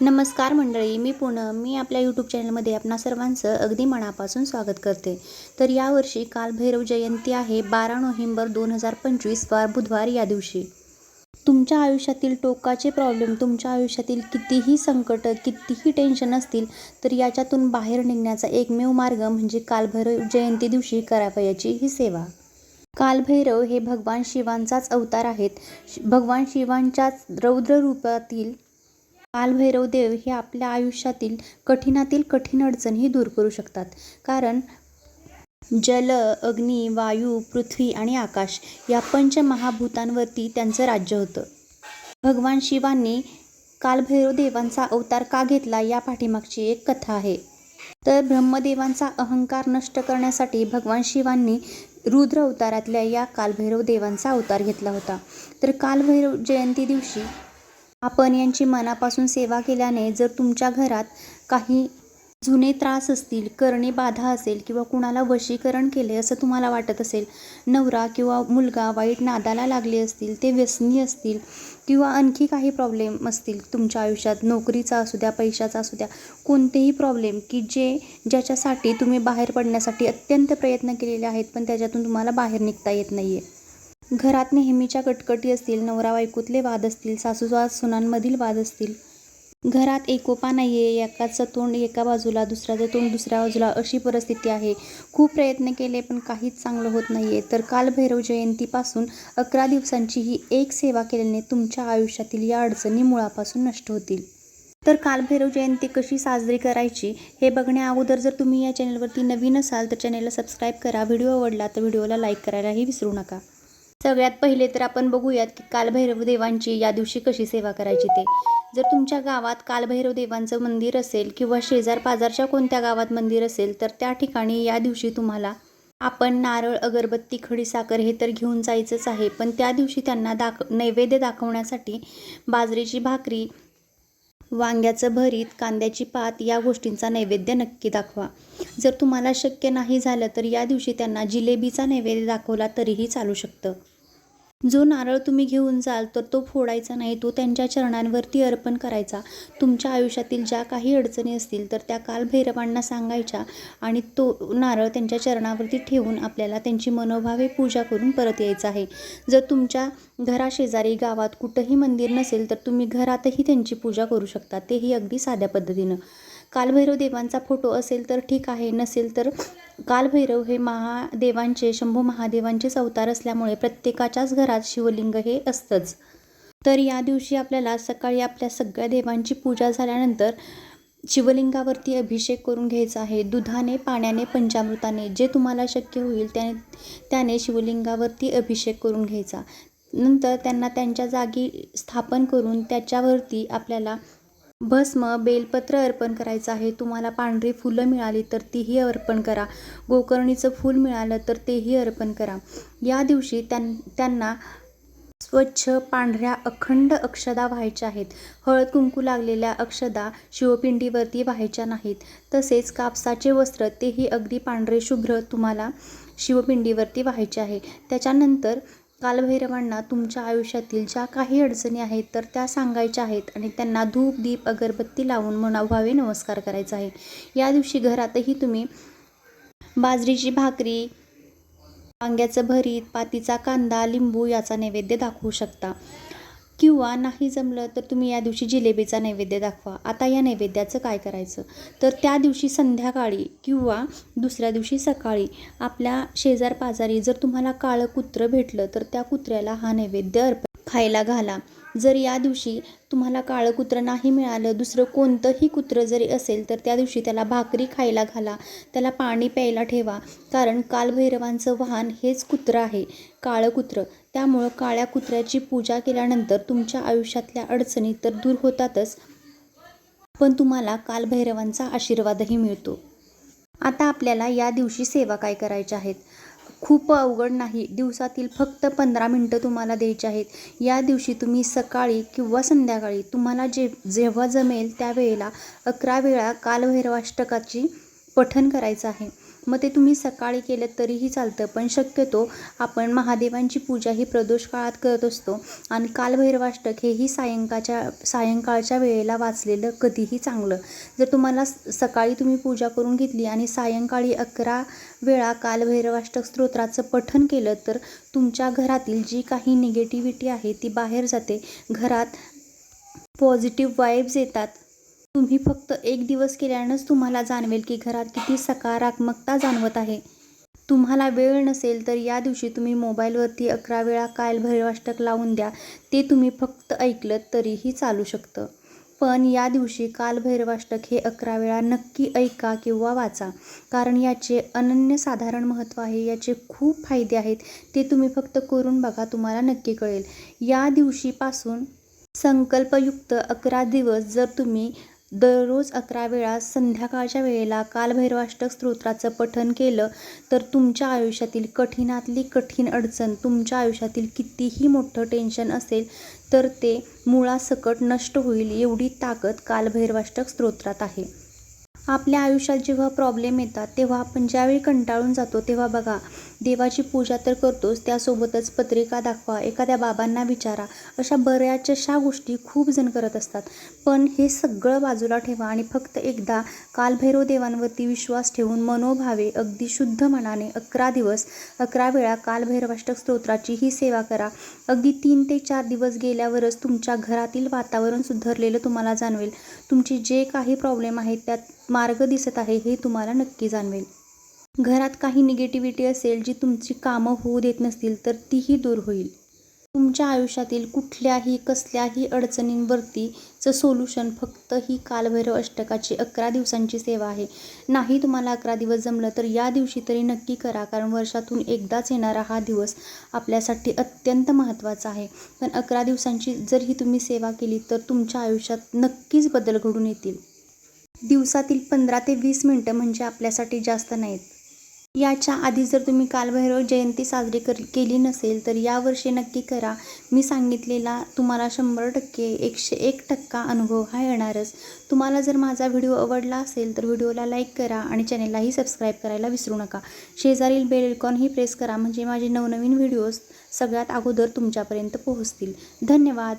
नमस्कार मंडळी मी पूनम. मी आपल्या यूट्यूब चॅनलमध्ये आपणा सर्वांचं अगदी मनापासून स्वागत करते. तर यावर्षी कालभैरव जयंती आहे. बारा नोव्हेंबर दोन हजार पंचवीस वार बुधवार या दिवशी. तुमच्या आयुष्यातील टोकाचे प्रॉब्लेम तुमच्या आयुष्यातील कितीही संकट कितीही टेन्शन असतील तर याच्यातून बाहेर निघण्याचा एकमेव मार्ग म्हणजे कालभैरव जयंती दिवशी करावयाची ही सेवा. कालभैरव हे भगवान शिवांचाच अवतार आहेत. भगवान शिवांच्याच रौद्र रूपातील कालभैरव देव हे आपल्या आयुष्यातील कठीणातील कठीण अडचणही दूर करू शकतात. कारण जल अग्नी वायू पृथ्वी आणि आकाश या पंचमहाभूतांवरती त्यांचं राज्य होतं. भगवान शिवांनी कालभैरव देवांचा अवतार का घेतला या पाठीमागची एक कथा आहे. तर ब्रह्मदेवांचा अहंकार नष्ट करण्यासाठी भगवान शिवांनी रुद्र अवतारातल्या या कालभैरव देवांचा अवतार घेतला होता. तर कालभैरव जयंती दिवशी आपण यांची मनापासून सेवा केल्याने जर तुमच्या घरात काही जुने त्रास असतील करणे बाधा असेल किंवा कुणाला वशीकरण केले असं तुम्हाला वाटत असेल नवरा किंवा मुलगा वाईट नादाला लागले असतील ते व्यसनी असतील किंवा आणखी काही प्रॉब्लेम असतील तुमच्या आयुष्यात नोकरीचा असू द्या पैशाचा असू द्या कोणतेही प्रॉब्लेम की जे ज्याच्यासाठी तुम्ही बाहेर पडण्यासाठी अत्यंत प्रयत्न केलेले आहेत पण त्याच्यातून तुम्हाला बाहेर निघता येत नाही आहे घरात नेहमीच्या कटकटी असतील नवरा बायकोतले वाद असतील सासूसास सुनांमधील वाद असतील. घरात एकोपा नाही आहे एकाचं तोंड एका बाजूला दुसऱ्याचं तोंड दुसऱ्या बाजूला अशी परिस्थिती आहे. खूप प्रयत्न केले पण काहीच चांगलं होत नाही आहे तर कालभैरव जयंतीपासून अकरा दिवसांची ही एक सेवा केल्याने तुमच्या आयुष्यातील या अडचणी मुळापासून नष्ट होतील. तर कालभैरव जयंती कशी साजरी करायची हे बघण्या अगोदर जर तुम्ही या चॅनलवरती नवीन असाल तर चॅनलला सबस्क्राईब करा. व्हिडिओ आवडला तर व्हिडिओला लाईक करायलाही विसरू नका. सगळ्यात पहिले तर आपण बघूयात की कालभैरव देवांची या दिवशी कशी सेवा करायची ते. जर तुमच्या गावात कालभैरव देवांचं मंदिर असेल किंवा शेजार पाजारच्या कोणत्या गावात मंदिर असेल तर त्या ठिकाणी या दिवशी तुम्हाला आपण नारळ अगरबत्ती खडीसाखर हे तर घेऊन जायचंच आहे. पण त्या दिवशी त्यांना दाख नैवेद्य दाखवण्यासाठी बाजरीची भाकरी वांग्याचं भरीत कांद्याची पात या गोष्टींचा नैवेद्य नक्की दाखवा. जर तुम्हाला शक्य नाही झालं तर या दिवशी त्यांना जिलेबीचा नैवेद्य दाखवला तरीही चालू शकतं. जो नारळ तुम्ही घेऊन जाल तर तो फोडायचा नाही तो त्यांच्या चरणांवरती अर्पण करायचा. तुमच्या आयुष्यातील ज्या काही अडचणी असतील तर त्या कालभैरवांना सांगायच्या आणि तो नारळ त्यांच्या चरणावरती ठेवून आपल्याला त्यांची मनोभावे पूजा करून परत यायचं आहे. जर तुमच्या घराशेजारी गावात कुठंही मंदिर नसेल तर तुम्ही घरातही त्यांची पूजा करू शकता. तेही अगदी साध्या पद्धतीनं. कालभैरव देवांचा फोटो असेल तर ठीक आहे नसेल तर कालभैरव हे महादेवांचे शंभू महादेवांचेच अवतार असल्यामुळे प्रत्येकाच्याच घरात शिवलिंग हे असतंच. तर या दिवशी आपल्याला सकाळी आपल्या सगळ्या देवांची पूजा झाल्यानंतर शिवलिंगावरती अभिषेक करून घ्यायचा आहे. दुधाने पाण्याने पंचामृताने जे तुम्हाला शक्य होईल त्याने त्याने शिवलिंगावरती अभिषेक करून घ्यायचा. नंतर त्यांना त्यांच्या जागी स्थापन करून त्याच्यावरती आपल्याला भस्म बेलपत्र अर्पण करायचं आहे. तुम्हाला पांढरी फुलं मिळाली तर तीही अर्पण करा. गोकर्णीचं फूल मिळालं तर तेही अर्पण करा. या दिवशी त्यां त्यांना स्वच्छ पांढऱ्या अखंड अक्षदा व्हायच्या आहेत. हळद कुंकू लागलेल्या अक्षदा शिवपिंडीवरती व्हायच्या नाहीत. तसेच कापसाचे वस्त्र तेही अगदी पांढरे शुभ्र तुम्हाला शिवपिंडीवरती व्हायचे आहे. त्याच्यानंतर कालभैरवांना तुमच्या आयुष्यातील ज्या काही अडचणी आहेत तर त्या सांगायच्या आहेत आणि त्यांना धूप दीप अगरबत्ती लावून म्हणावावे नमस्कार करायचा आहे. या दिवशी घरातही तुम्ही बाजरीची भाकरी वांग्याचं भरीत पातीचा कांदा लिंबू याचा नैवेद्य दाखवू शकता. किंवा नाही जमलं तर तुम्ही या दिवशी जिलेबीचा नैवेद्य दाखवा. आता या नैवेद्याचं काय करायचं? तर त्या दिवशी संध्याकाळी किंवा दुसऱ्या दिवशी सकाळी आपल्या शेजार पाजारी जर तुम्हाला काळं कुत्रं भेटलं तर त्या कुत्र्याला हा नैवेद्य अर्पण. खायला घाला. जर या दिवशी तुम्हाला काळं कुत्रं नाही मिळालं दुसरं कोणतंही कुत्रं जरी असेल तर त्या दिवशी त्याला भाकरी खायला घाला. त्याला पाणी प्यायला ठेवा. कारण कालभैरवांचं वाहन हेच कुत्रं आहे काळं कुत्रं. त्यामुळं काळ्या कुत्र्याची पूजा केल्यानंतर तुमच्या आयुष्यातल्या अडचणी तर दूर होतातच पण तुम्हाला कालभैरवांचा आशीर्वादही मिळतो. आता आपल्याला या दिवशी सेवा काय करायच्या आहेत खूप अवघड नाही. दिवसातील फक्त पंधरा मिनटं तुम्हाला द्यायची आहेत. या दिवशी तुम्ही सकाळी किंवा संध्याकाळी तुम्हाला जे जेव्हा जमेल त्यावेळेला अकरा वेळा कालभैरवाष्टकाची पठण करायचं आहे. मग ते तुम्ही सकाळी केलं तरीही चालतं. पण शक्यतो आपण महादेवांची पूजा ही प्रदोष काळात करत असतो. आणि कालभैरवाष्टक हेही सायंकाळच्या सायंकाळच्या वेळेला वाचलेलं कधीही चांगलं. जर तुम्हाला स- सकाळी तुम्ही पूजा करून घेतली आणि सायंकाळी अकरा वेळा कालभैरवाष्टक स्तोत्राचं पठण केलं तर तुमच्या घरातील जी काही निगेटिव्हिटी आहे ती बाहेर जाते. घरात पॉझिटिव्ह वाईब्स येतात. तुम्ही फक्त एक दिवस केल्यानंच तुम्हाला जाणवेल की घरात किती सकारात्मकता जाणवत आहे. तुम्हाला वेळ नसेल तर या दिवशी तुम्ही मोबाईलवरती अकरा वेळा कालभैरवाष्टक लावून द्या. ते तुम्ही फक्त ऐकलं तरीही चालू शकतं. पण या दिवशी कालभैरवाष्टक हे अकरा वेळा नक्की ऐका किंवा वाचा. कारण याचे अनन्यसाधारण महत्त्व आहे याचे खूप फायदे आहेत ते तुम्ही फक्त करून बघा तुम्हाला नक्की कळेल. या दिवशीपासून संकल्पयुक्त अकरा दिवस जर तुम्ही दररोज अकरा वेळा संध्याकाळच्या वेळेला कालभैरवाष्टक स्तोत्राचं पठन केलं तर तुमच्या आयुष्यातील कठीणातली कठीण अडचण तुमच्या आयुष्यातील कितीही मोठं टेन्शन असेल तर ते मुळासकट नष्ट होईल एवढी ताकद कालभैरवाष्टक स्तोत्रात आहे. आपल्या आयुष्यात जेव्हा प्रॉब्लेम येतात तेव्हा आपण ज्यावेळी कंटाळून जातो तेव्हा बघा देवाची पूजा तर करतोच त्यासोबतच पत्रिका दाखवा एखाद्या बाबांना विचारा अशा बऱ्याचशा गोष्टी खूप जण करत असतात. पण हे सगळं बाजूला ठेवा आणि फक्त एकदा कालभैरव देवांवरती विश्वास ठेवून मनोभावे अगदी शुद्ध मनाने अकरा दिवस अकरा वेळा कालभैरवाष्टक स्तोत्राची ही सेवा करा. अगदी तीन ते चार दिवस गेल्यावरच तुमच्या घरातील वातावरण सुधारलेलं तुम्हाला जाणवेल. तुमचे जे काही प्रॉब्लेम आहेत त्यात मार्ग दिसत आहे हे तुम्हाला नक्की जाणवेल. घरात काही निगेटिव्हिटी असेल जी तुमची कामं होऊ देत नसतील तर तीही दूर होईल. तुमच्या आयुष्यातील कुठल्याही कसल्याही अडचणींवरतीचं सोल्युशन फक्त ही कालभैरव अष्टकाची अकरा दिवसांची सेवा आहे. नाही तुम्हाला अकरा दिवस जमलं तर या दिवशी तरी नक्की करा कारण वर्षातून एकदाच येणारा हा दिवस आपल्यासाठी अत्यंत महत्त्वाचा आहे. पण अकरा दिवसांची जर ही तुम्ही सेवा केली तर तुमच्या आयुष्यात नक्कीच बदल घडून येतील. दिवसातील पंधरा ते वीस मिनटं म्हणजे आपल्यासाठी जास्त नाहीत. याच्या आधी जर तुम्ही कालभैरव जयंती साजरी कर केली नसेल तर यावर्षी नक्की करा. मी सांगितलेला तुम्हाला शंभर टक्के एकशे एक टक्का अनुभव हा येणारच. तुम्हाला जर माझा व्हिडिओ आवडला असेल तर व्हिडिओला लाईक करा आणि चॅनेललाही सबस्क्राईब करायला विसरू नका. शेजारील बेल आयकॉनही प्रेस करा म्हणजे माझे नवनवीन व्हिडिओज सगळ्यात अगोदर तुमच्यापर्यंत पोहोचतील. धन्यवाद!